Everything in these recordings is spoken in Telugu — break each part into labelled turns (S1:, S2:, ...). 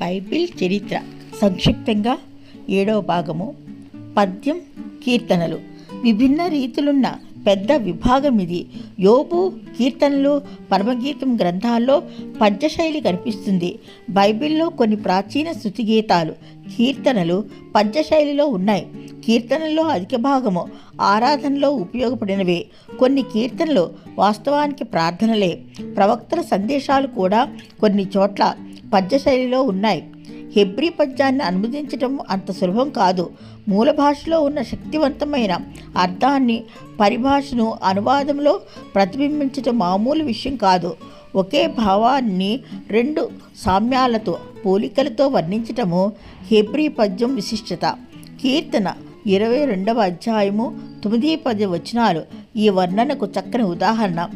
S1: బైబిల్ చరిత్ర. సంక్షిప్తంగా ఏడవ భాగము. పద్యం కీర్తనలు. విభిన్న రీతులున్న పెద్ద విభాగం ఇది. యోబు కీర్తనలు పరమగీతం గ్రంథాల్లో పద్యశైలి కనిపిస్తుంది. బైబిల్లో కొన్ని ప్రాచీన శృతిగీతాలు కీర్తనలు పద్యశైలిలో ఉన్నాయి. కీర్తనల్లో అధిక భాగము ఆరాధనలో ఉపయోగపడినవే. కొన్ని కీర్తనలు వాస్తవానికి ప్రార్థనలే. ప్రవక్తల సందేశాలు కూడా కొన్ని చోట్ల పద్యశైలిలో ఉన్నాయి. హెబ్రి పద్యాన్ని అనువదించడం అంత సులభం కాదు. మూల భాషలో ఉన్న శక్తివంతమైన అర్థాన్ని పరిభాషను అనువాదంలో ప్రతిబింబించడం మామూలు విషయం కాదు. ఒకే భావాన్ని రెండు సామ్యాలతో పోలికలతో వర్ణించటము హెబ్రి పద్యం విశిష్టత. కీర్తన ఇరవై రెండవ అధ్యాయము తొమ్మిది పది వచనాలు ఈ వర్ణనకు చక్కని ఉదాహరణ.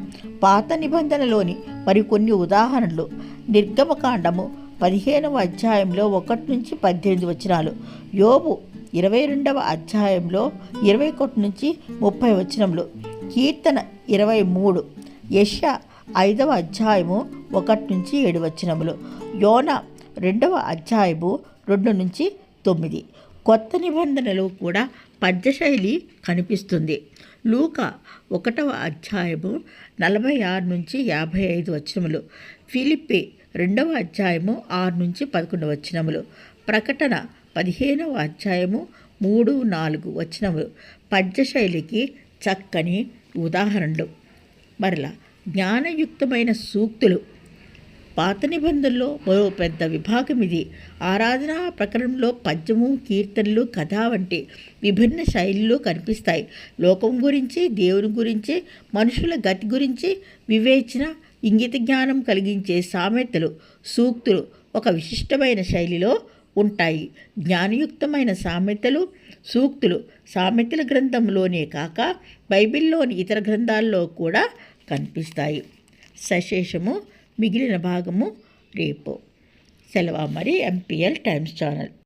S1: పాత నిబంధనలోని మరికొన్ని ఉదాహరణలు. నిర్గమకాండము పదిహేనవ అధ్యాయంలో ఒకటి నుంచి పద్దెనిమిది వచనాలు. యోబు ఇరవై రెండవ అధ్యాయంలో ఇరవై ఒకటి నుంచి ముప్పై వచనములు. కీర్తన ఇరవై మూడు. యశ ఐదవ అధ్యాయము ఒకటి నుంచి ఏడు వచనములు. యోన రెండవ అధ్యాయము రెండు నుంచి తొమ్మిది. కొత్త నిబంధనలు కూడా పద్యశైలి కనిపిస్తుంది. లూక ఒకటవ అధ్యాయము నలభై ఆరు నుంచి యాభై ఐదు వచనములు. ఫిలిప్పి రెండవ అధ్యాయము ఆరు నుంచి పదకొండు వచనములు. ప్రకటన పదిహేనవ అధ్యాయము మూడు నాలుగు వచనములు. పద్యశైలికి చక్కని ఉదాహరణలు. మరలా జ్ఞానయుక్తమైన సూక్తులు. పాత నిబంధనలో మరో పెద్ద విభాగం ఇది. ఆరాధనా ప్రకరణంలో పద్యము కీర్తనలు కథ వంటి విభిన్న శైలిలో కనిపిస్తాయి. లోకం గురించి దేవుని గురించి మనుషుల గతి గురించి వివేచన ఇంగిత జ్ఞానం కలిగించే సామెతలు సూక్తులు ఒక విశిష్టమైన శైలిలో ఉంటాయి. జ్ఞానయుక్తమైన సామెతలు సూక్తులు సామెతల గ్రంథంలోనే కాక బైబిల్లోని ఇతర గ్రంథాల్లో కూడా కనిపిస్తాయి. సశేషము మిగిలిన భాగము రేపు. సెలవు మరి ఎంపీఎల్ టైమ్స్ ఛానల్.